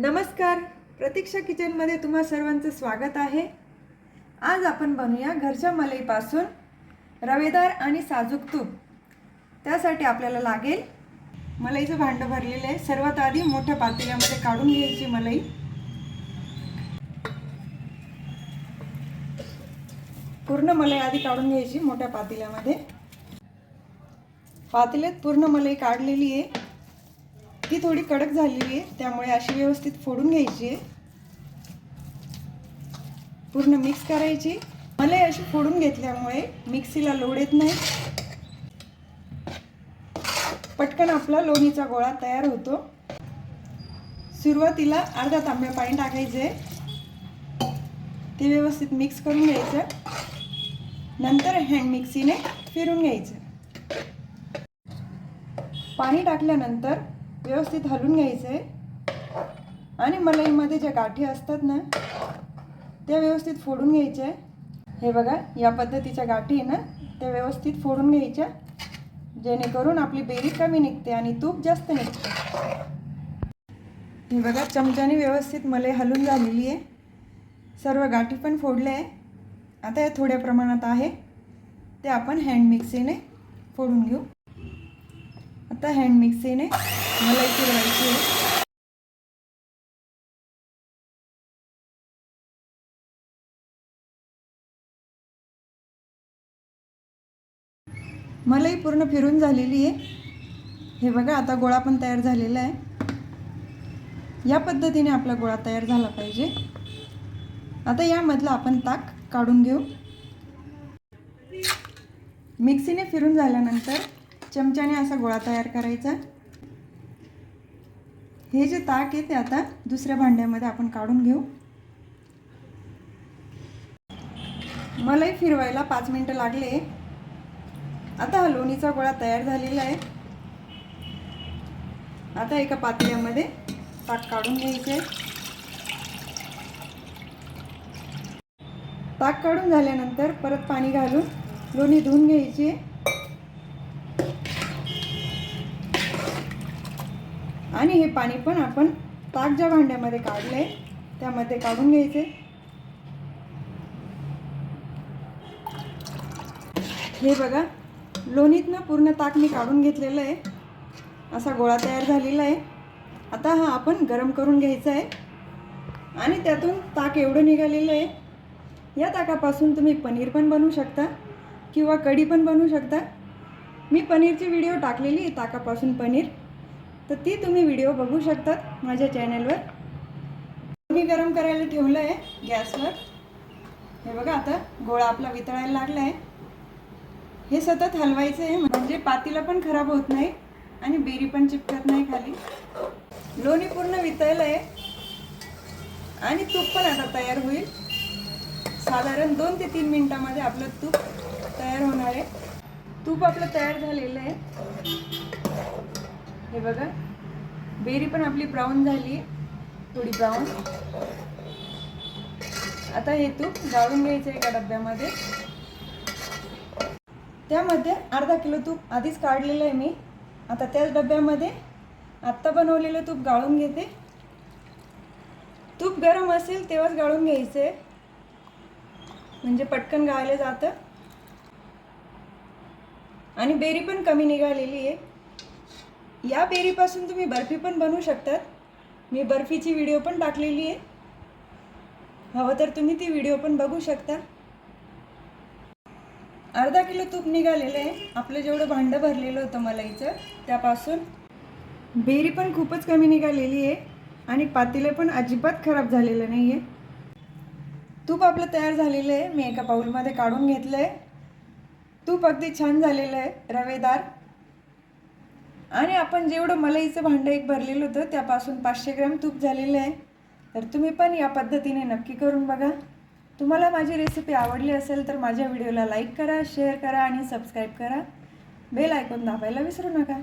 नमस्कार. प्रतीक्षा किचनमध्ये तुम्हा सर्वांचं स्वागत आहे. आज आपण बनवूया घरच्या मलईपासून रवेदार आणि साजूक तूप. त्यासाठी आपल्याला लागेल मलईचं भांडं भरलेलं आहे. सर्वात आधी मोठ्या पातेल्यामध्ये काढून घ्यायची मलई. पूर्ण मलई आधी काढून घ्यायची मोठ्या पातेल्यामध्ये. पातेल्यात पूर्ण मलई काढलेली आहे. ती थोडी कडक झालेली आहे त्यामुळे अशी व्यवस्थित फोडून घ्यायची आहे. पूर्ण मिक्स करायची. मला अशी फोडून घेतल्यामुळे मिक्सीला लोड येत नाही. पटकन आपला लोणीचा गोळा तयार होतो. सुरुवातीला अर्धा तांब्या पाणी टाकायचे. ते व्यवस्थित मिक्स करून घ्यायचं. नंतर हँड मिक्सीने फिरून घ्यायचं. पाणी टाकल्यानंतर व्यवस्थित हलून घ्यायचं. आहे आणि मलईमध्ये ज्या गाठी असतात ना त्या व्यवस्थित फोडून घ्यायच्या. हे बघा या पद्धतीच्या गाठी आहे ना त्या व्यवस्थित फोडून घ्यायच्या. जेणेकरून आपली बेरी कमी निघते आणि तूप जास्त निघते. हे बघा चमच्याने व्यवस्थित मलई हलून झालेली आहे. सर्व गाठी पण फोडल्या आहे. आता या थोड्या प्रमाणात आहे. ते आपण हँड मिक्सीने फोडून घेऊ. आता हँड मिक्सीने मलाई फिरवायची आहे. मलाई पूर्ण फिरून झालेली आहे. हे बघा आता गोळा पण तयार झालेला आहे. या पद्धतीने आपला गोळा तयार झाला पाहिजे. आता यामधलं आपण ताक काढून घेऊ. मिक्सीने फिरून झाल्यानंतर चमच्याने असा गोळा तयार करायचा. हे जे ताक आहे ते आता दुसऱ्या भांड्यामध्ये आपण काढून घेऊ. मलाही फिरवायला पाच मिनटं लागले. आता हा लोणीचा गोळा तयार झालेला आहे. आता एका पातळ्यामध्ये ताक काढून घ्यायचे. ताक काढून झाल्यानंतर परत पाणी घालून लोणी धुवून घ्यायची. आणि हे पाणी पण आपण ताक ज्या भांड्यामध्ये काढलं आहे त्यामध्ये काढून घ्यायचे. हे बघा लोणीतनं पूर्ण ताक मी काढून घेतलेलं आहे. असा गोळा तयार झालेला आहे. आता हा आपण गरम करून घ्यायचा आहे. आणि त्यातून ताक एवढं निघालेलं आहे. या ताकापासून तुम्ही पनीर पण बनवू शकता किंवा कढी पण बनवू शकता. मी पनीरची व्हिडिओ टाकलेली आहे ताकापासून पनीर. तर ती तुम्ही व्हिडिओ बघू शकतात माझ्या चॅनलवर मी गरम करायला ठेवलं आहे गॅसवर. हे बघा आता गोळा आपला वितळायला लागला आहे हे सतत हलवायचं आहे म्हणजे पातीला पण खराब होत नाही आणि बेरी पण चिपकत नाही खाली. लोणी पूर्ण वितळलं आहे आणि तूप पण आता तयार होईल. साधारण दोन ते तीन मिनिटामध्ये आपलं तूप तयार होणार आहे. तूप आपलं तयार झालेलं आहे. हे बघा. बेरी पण आपली ब्राऊन झाली आहे थोडी ब्राऊन आता हे तूप गाळून घ्यायचं एका डब्यामध्ये. त्यामध्ये अर्धा किलो तूप आधीच काढलेलं आहे मी. आता त्याच डब्यामध्ये आत्ता बनवलेलं तूप गाळून घेते. तूप गरम असेल तेव्हाच गाळून घ्यायचं आहे म्हणजे पटकन गाळलं जातं. आणि बेरी पण कमी निघालेली आहे या बेरीपासून तुम्ही बर्फी पण बनवू शकतात. मी बर्फीची व्हिडिओ पण टाकलेली आहे. हवं तर तुम्ही ती व्हिडिओ पण बघू शकता. अर्धा किलो तूप निघालेलं आहे. आपलं जेवढं भांडं भरलेलं होतं मलाईचं त्यापासून. बेरी पण खूपच कमी निघालेली आहे. आणि पातेलं पण अजिबात खराब झालेलं नाही आहे तूप आपलं तयार झालेलं आहे. मी एका पाऊलमध्ये काढून घेतलं आहे तूप अगदी छान झालेलं आहे. रवेदार. आणि आपण जेवढं मलईचं भांडं एक भरलेलं होतं त्यापासून पाचशे ग्रॅम तूप झालेलं आहे. तर तुम्ही पण या पद्धतीने नक्की करून बघा. तुम्हाला माझी रेसिपी आवडली असेल तर माझ्या व्हिडिओला लाईक करा शेअर करा आणि सबस्क्राईब करा. बेल ऐकून दाबायला विसरू नका.